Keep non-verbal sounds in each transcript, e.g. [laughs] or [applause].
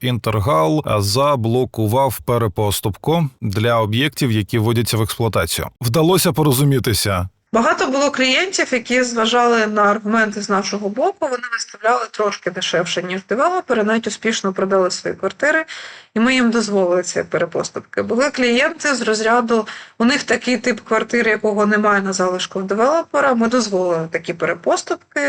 Інтергал заблокував перепоступку для об'єктів, які вводяться в експлуатацію. Вдалося порозумітися. Багато було клієнтів, які зважали на аргументи з нашого боку. Вони виставляли трошки дешевше, ніж девелопери, навіть успішно продали свої квартири, і ми їм дозволили ці перепоступки. Були клієнти з розряду, у них такий тип квартири, якого немає на залишку в девелопера. Ми дозволили такі перепоступки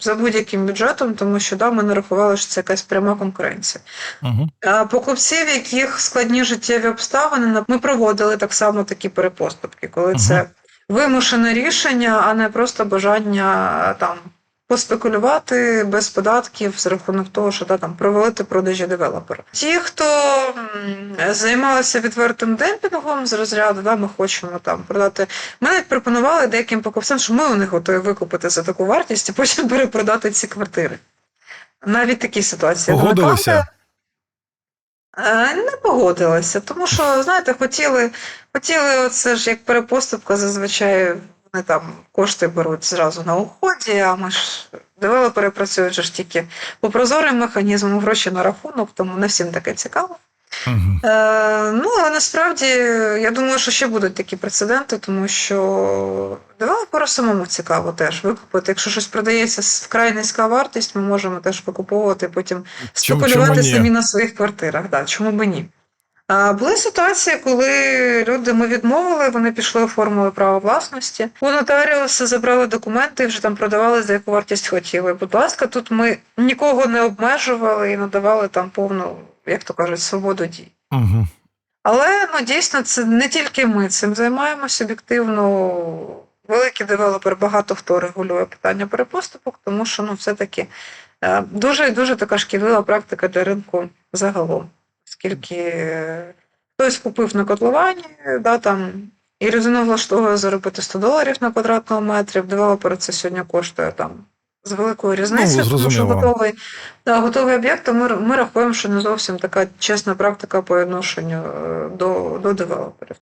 за будь-яким бюджетом, тому що да, ми не рахували, що це якась пряма конкуренція. Угу. А Покупців, яких складні життєві обставини, ми проводили так само такі перепоступки, коли Мгм. це вимушене рішення, а не просто бажання там поспекулювати без податків з рахунок того, що да, там провалити продажі девелопера. Ті, хто займалися відвертим демпінгом з розряду, да, ми хочемо там продати. Ми навіть пропонували деяким покупцям, що ми у них готові викупити за таку вартість і потім [laughs] перепродати ці квартири. Навіть такі ситуації. Погодилися. Е, Не погодилася, тому що, знаєте, хотіли, хотіли оце ж як перепоступка, зазвичай вони там кошти беруть зразу на уході, а ми ж девелопери працюють ж тільки по прозорим механізмам, гроші на рахунок, тому не всім таке цікаво. Угу. Е, ну, але насправді я думаю, що ще будуть такі прецеденти, тому що пора самому цікаво теж викупити. Якщо щось продається з вкрай низька вартість, ми можемо теж викуповувати, потім спекулювати самі на своїх квартирах. Да, чому би ні? Були ситуації, коли люди ми відмовили, вони пішли оформили право власності. У нотаріуса забрали документи і вже там продавали за яку вартість хотіли. Будь ласка, тут ми нікого не обмежували і надавали там повну, як то кажуть, свободу дій. Угу. Але ну дійсно це не тільки ми цим займаємося об'єктивно. Великий девелопер багато хто регулює питання перепоступок, тому що ну все-таки е, дуже дуже така шкідлива практика для ринку загалом. Оскільки е, хтось купив на котловані, да, там, і людина влаштовує заробити 100 доларів на квадратному метрі, в девелопера це сьогодні коштує там з великою різницею, тому що готовий, да, готовий об'єкт, то ми, ми рахуємо, що не зовсім така чесна практика по відношенню е, до, до девелоперів.